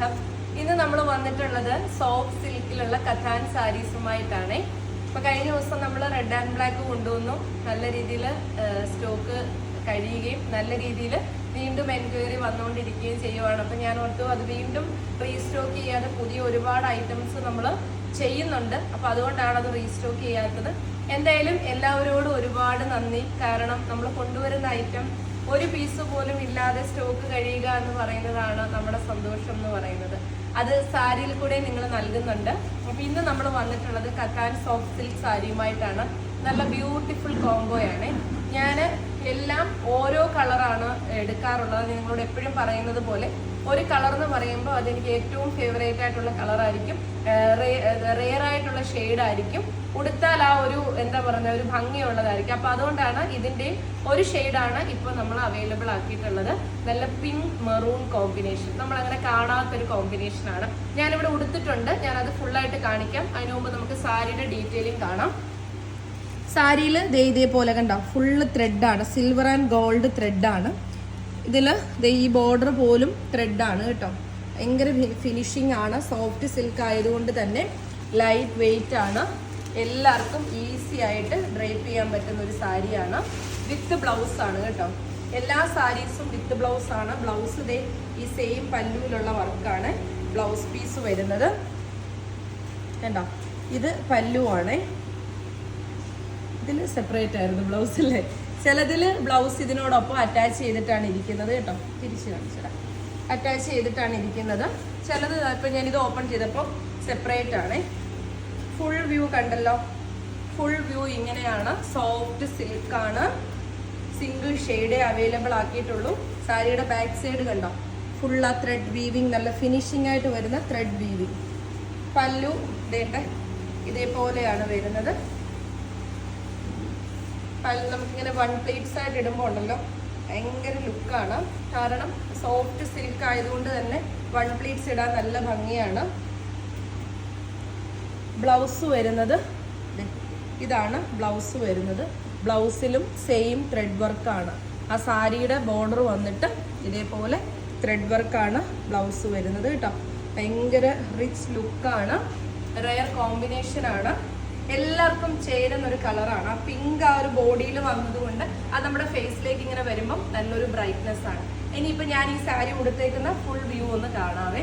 സ്നേഹം. ഇന്ന് നമ്മൾ വന്നിട്ടുള്ളത് സോഫ്റ്റ് സിൽക്കിലുള്ള കഥാൻ സാരീസുമായിട്ടാണ് ഇപ്പൊ കഴിഞ്ഞ ദിവസം നമ്മൾ റെഡ് ആൻഡ് ബ്ലാക്ക് കൊണ്ടുവന്നു. നല്ല രീതിയിൽ സ്റ്റോക്ക് കഴിയുകയും നല്ല രീതിയിൽ വീണ്ടും എൻക്വയറി വന്നുകൊണ്ടിരിക്കുകയും ചെയ്യുവാണ്. അപ്പം ഞാൻ ഓർത്തു അത് വീണ്ടും റീസ്റ്റോക്ക് ചെയ്യാതെ പുതിയ ഒരുപാട് ഐറ്റംസ് നമ്മൾ ചെയ്യുന്നുണ്ട്. അപ്പം അതുകൊണ്ടാണ് അത് റീസ്റ്റോക്ക് ചെയ്യാത്തത്. എന്തായാലും എല്ലാവരോടും ഒരുപാട് നന്ദി. കാരണം നമ്മൾ കൊണ്ടുവരുന്ന ഐറ്റം ഒരു പീസ് പോലും ഇല്ലാതെ സ്റ്റോക്ക് കഴിയുക എന്ന് പറയുന്നതാണ് നമ്മുടെ സന്തോഷം എന്ന് പറയുന്നത്. അത് സാരിയിൽ കൂടെ നിങ്ങൾ നൽകുന്നുണ്ട്. അപ്പം ഇന്ന് നമ്മൾ വന്നിട്ടുള്ളത് കക്കാൻ സോഫ്റ്റ് സിൽക്ക് സാരിയുമായിട്ടാണ്. നല്ല ബ്യൂട്ടിഫുൾ കോംബോയാണ് ഞാൻ എല്ലാം ഓരോ കളറാണ് എടുക്കാറുള്ളത്. നിങ്ങളോട് എപ്പോഴും പറയുന്നത് പോലെ ഒരു കളർ എന്ന് പറയുമ്പോൾ അതെനിക്ക് ഏറ്റവും ഫേവറേറ്റ് ആയിട്ടുള്ള കളറായിരിക്കും റെയർ ആയിട്ടുള്ള ആയിരിക്കും. ഉടുത്താൽ ആ ഒരു എന്താ പറയുക ഒരു ഭംഗിയുള്ളതായിരിക്കും. അപ്പോൾ അതുകൊണ്ടാണ് ഇതിന്റെ ഒരു ഷെയ്ഡാണ് ഇപ്പോൾ നമ്മൾ അവൈലബിൾ ആക്കിയിട്ടുള്ളത്. നല്ല പിങ്ക് മെറൂൺ കോമ്പിനേഷൻ നമ്മൾ അങ്ങനെ കാണാത്ത ഒരു കോമ്പിനേഷൻ ആണ്. ഞാനിവിടെ ഉടുത്തിട്ടുണ്ട്. ഞാനത് ഫുള്ളായിട്ട് കാണിക്കാം. അതിനു മുമ്പ് നമുക്ക് സാരിയുടെ ഡീറ്റെയിലിംഗ് കാണാം. സാരിയിൽ ദേ ഇതേപോലെ കണ്ടോ? ഫുള്ള് ത്രെഡാണ് സിൽവർ ആൻഡ് ഗോൾഡ് ത്രെഡാണ് ഇതിൽ ദേ ഈ ബോർഡർ പോലും ത്രെഡാണ് കേട്ടോ. ഭയങ്കര ഫിനിഷിംഗ് ആണ്. സോഫ്റ്റ് സിൽക്ക് ആയതുകൊണ്ട് തന്നെ ലൈറ്റ് വെയിറ്റ് ആണ്. എല്ലാവർക്കും ഈസി ആയിട്ട് ഡ്രൈപ്പ് ചെയ്യാൻ പറ്റുന്ന ഒരു സാരിയാണ്. വിത്ത് ബ്ലൗസ് ആണ് കേട്ടോ. എല്ലാ സാരീസും വിത്ത് ബ്ലൗസ് ആണ്. ബ്ലൗസ് ദേ ഈ സെയിം പല്ലുവിലുള്ള വർക്കാണ് ബ്ലൗസ് പീസ് വരുന്നത്. കണ്ടോ? ഇത് പല്ലുവാണേ. ഇതിൽ സെപ്പറേറ്റ് ആയിരുന്നു ബ്ലൗസ് അല്ലേ? ചിലതിൽ ബ്ലൗസ് ഇതിനോടൊപ്പം അറ്റാച്ച് ചെയ്തിട്ടാണ് ഇരിക്കുന്നത് കേട്ടോ. തിരിച്ച് കാണിച്ചിടാം അറ്റാച്ച് ചെയ്തിട്ടാണ് ഇരിക്കുന്നത്. ചിലത് ഇപ്പം ഞാനിത് ഓപ്പൺ ചെയ്തപ്പോൾ സെപ്പറേറ്റ് ആണ്. ഫുൾ വ്യൂ കണ്ടല്ലോ. ഫുൾ വ്യൂ ഇങ്ങനെയാണ്. സോഫ്റ്റ് സിൽക്കാണ് സിംഗിൾ ഷെയ്ഡേ അവൈലബിൾ ആക്കിയിട്ടുള്ളൂ. സാരിയുടെ ബാക്ക് സൈഡ് കണ്ടോ? ഫുൾ ആ ത്രെഡ് വീവിങ് നല്ല ഫിനിഷിംഗ് ആയിട്ട് വരുന്ന ത്രെഡ് വീവിങ് പല്ലു ഇതേട്ടെ ഇതേപോലെയാണ് വരുന്നത്. നമുക്കിങ്ങനെ വൺ പ്ലേറ്റ്സ് ആയിട്ട് ഇടുമ്പോൾ ഉണ്ടല്ലോ ഭയങ്കര ലുക്കാണ് കാരണം സോഫ്റ്റ് സിൽക്ക് ആയതുകൊണ്ട് തന്നെ വൺ പ്ലേറ്റ്സ് ഇടാൻ നല്ല ഭംഗിയാണ്. ബ്ലൗസ് വരുന്നത് ഇതാണ് ബ്ലൗസ് വരുന്നത്. ബ്ലൗസിലും സെയിം ത്രെഡ് വർക്കാണ് ആ സാരിയുടെ ബോർഡർ വന്നിട്ട് ഇതേപോലെ ത്രെഡ് വർക്കാണ് ബ്ലൗസ് വരുന്നത് കേട്ടോ. ഭയങ്കര റിച്ച് ലുക്കാണ് റയർ കോമ്പിനേഷൻ ആണ്. എല്ലാവർക്കും ചേരുന്ന ഒരു കളറാണ്. ആ പിങ്ക് ആ ഒരു ബോഡിയിൽ വന്നതുകൊണ്ട് അത് നമ്മുടെ ഫേസിലേക്ക് ഇങ്ങനെ വരുമ്പം നല്ലൊരു ബ്രൈറ്റ്നെസ് ആണ്. ഇനിയിപ്പോൾ ഞാൻ ഈ സാരി ഉടുത്തേക്കുന്ന ഫുൾ വ്യൂ ഒന്ന് കാണാവേ.